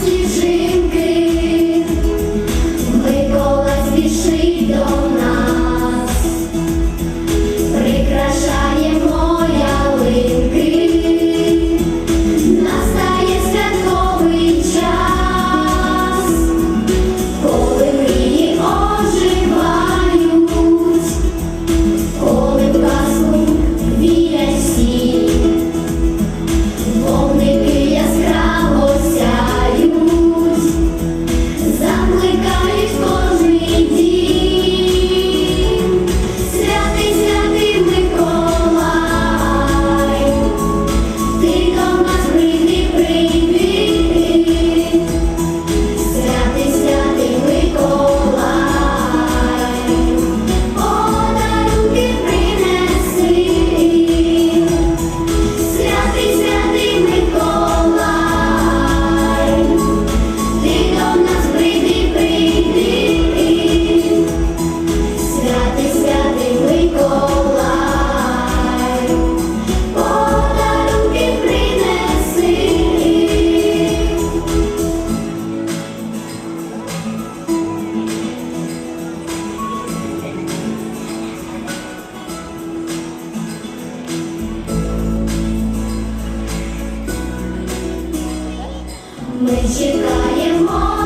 сніжинки Ми чекаємо.